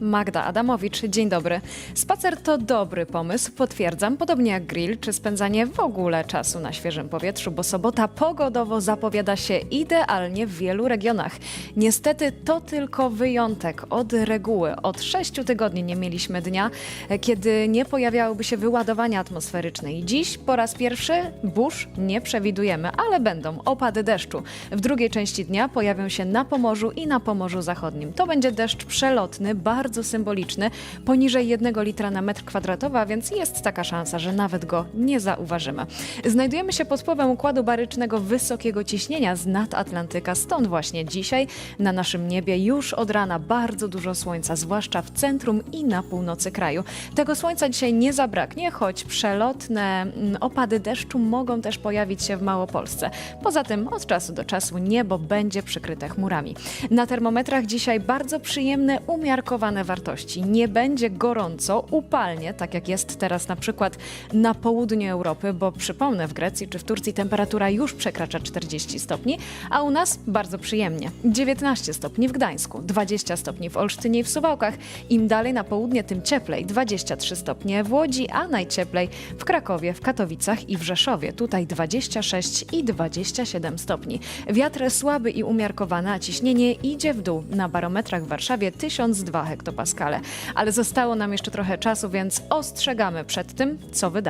Magda Adamowicz, dzień dobry. Spacer to dobry pomysł, potwierdzam, podobnie jak grill, czy spędzanie w ogóle czasu na świeżym powietrzu, bo sobota pogodowo zapowiada się idealnie w wielu regionach. Niestety to tylko wyjątek od reguły. Od sześciu tygodni nie mieliśmy dnia, kiedy nie pojawiałyby się wyładowania atmosferyczne. I dziś po raz pierwszy burz nie przewidujemy, ale będą opady deszczu. W drugiej części dnia pojawią się na Pomorzu i na Pomorzu Zachodnim. To będzie deszcz przelotny, bardzo symboliczny, poniżej 1 litra na metr kwadratowy, a więc jest taka szansa, że nawet go nie zauważymy. Znajdujemy się pod wpływem układu barycznego wysokiego ciśnienia z nadatlantyka, stąd właśnie dzisiaj na naszym niebie już od rana bardzo dużo słońca, zwłaszcza w centrum i na północy kraju. Tego słońca dzisiaj nie zabraknie, choć przelotne mm, opady deszczu mogą też pojawić się w Małopolsce. Poza tym od czasu do czasu niebo będzie przykryte chmurami. Na termometrach dzisiaj bardzo przyjemne, umiarkowane wartości. Nie będzie gorąco, upalnie, tak jak jest teraz na przykład na południu Europy, bo przypomnę, w Grecji czy w Turcji temperatura już przekracza 40 stopni, a u nas bardzo przyjemnie. 19 stopni w Gdańsku, 20 stopni w Olsztynie i w Suwałkach. Im dalej na południe, tym cieplej. 23 stopnie w Łodzi, a najcieplej w Krakowie, w Katowicach i w Rzeszowie. Tutaj 26 i 27 stopni. Wiatr słaby i umiarkowany, a ciśnienie idzie w dół. Na barometrach w Warszawie 1002 hektopaskale. Ale zostało nam jeszcze trochę czasu, więc ostrzegamy przed tym, co wydarzy